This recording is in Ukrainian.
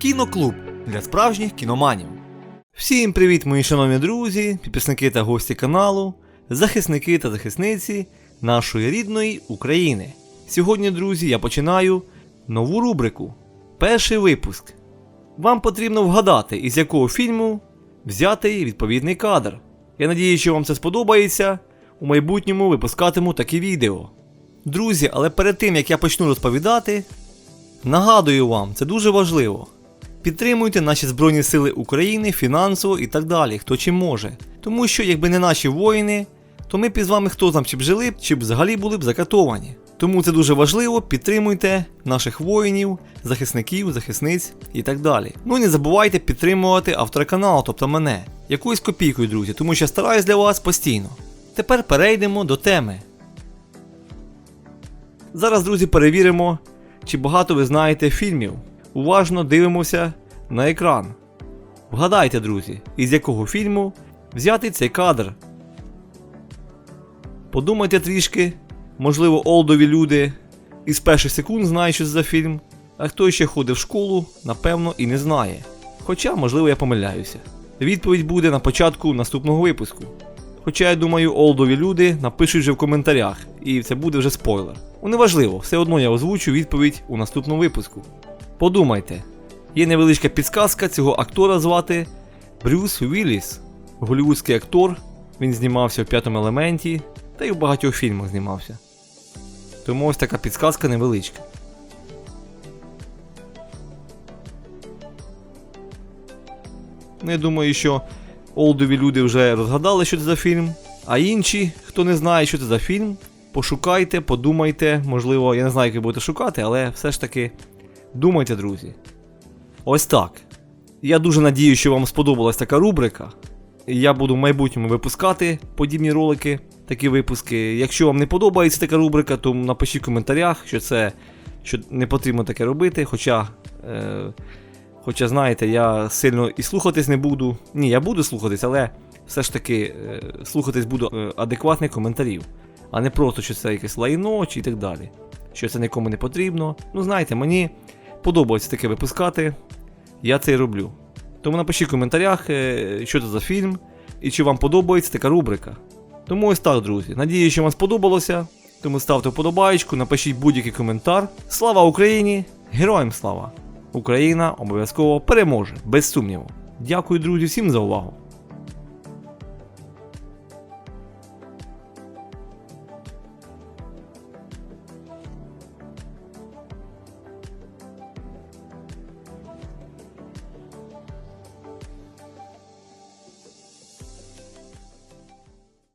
Кіноклуб для справжніх кіноманів. Всім привіт, мої шановні друзі, підписники та гості каналу, захисники та захисниці нашої рідної України. Сьогодні, друзі, я починаю нову рубрику. Перший випуск. Вам потрібно вгадати, із якого фільму взятий відповідний кадр. Я надію, що вам це сподобається. У майбутньому випускатиму такі відео. Друзі, але перед тим як я почну розповідати, нагадую вам, це дуже важливо. Підтримуйте наші Збройні Сили України фінансово і так далі, хто чим може. Тому що, якби не наші воїни, то ми б із вами хто там чи б жили, чи б взагалі були б закатовані. Тому це дуже важливо, підтримуйте наших воїнів, захисників, захисниць і так далі. Ну і не забувайте підтримувати автора каналу, тобто мене, якоюсь копійкою, друзі, тому що я стараюсь для вас постійно. Тепер перейдемо до теми. Зараз, друзі, перевіримо, чи багато ви знаєте фільмів. Уважно дивимося на екран. Вгадайте, друзі, із якого фільму взяти цей кадр. Подумайте трішки, можливо, олдові люди із перших секунд знають, що це за фільм, а хто ще ходив в школу, напевно, і не знає. Хоча, можливо, я помиляюся. Відповідь буде на початку наступного випуску. Хоча я думаю, олдові люди напишуть вже в коментарях, і це буде вже спойлер. Ну, неважливо, все одно я озвучу відповідь у наступному випуску. Подумайте, є невеличка підсказка цього актора звати Брюс Вілліс. Голівудський актор, він знімався в п'ятому елементі та й в багатьох фільмах знімався. Тому ось така підсказка невеличка. Ну, я думаю, що олдові люди вже розгадали, що це за фільм. А інші, хто не знає, що це за фільм, пошукайте, подумайте, можливо, я не знаю, як ви будете шукати, але все ж таки думайте, друзі. Ось так. Я дуже надію, що вам сподобалась така рубрика. Я буду в майбутньому випускати подібні ролики, такі випуски. Якщо вам не подобається така рубрика, то напишіть в коментарях, що це що не потрібно таке робити. Хоча, е, хоча знаєте, я сильно і слухатись не буду. Ні, я буду слухатись, але все ж таки е, слухатись буду е, адекватних коментарів, а не просто, що це якесь лайно чи і так далі. Що це нікому не потрібно. Ну, знаєте, мені подобається таке випускати. Я це і роблю. Тому напишіть в коментарях, е, що це за фільм і чи вам подобається така рубрика. Тому ось так, друзі. Надію, що вам сподобалося. Тому ставте вподобаєчку, напишіть будь-який коментар. Слава Україні! Героям слава! Україна обов'язково переможе, без сумніву. Дякую, друзі, всім за увагу!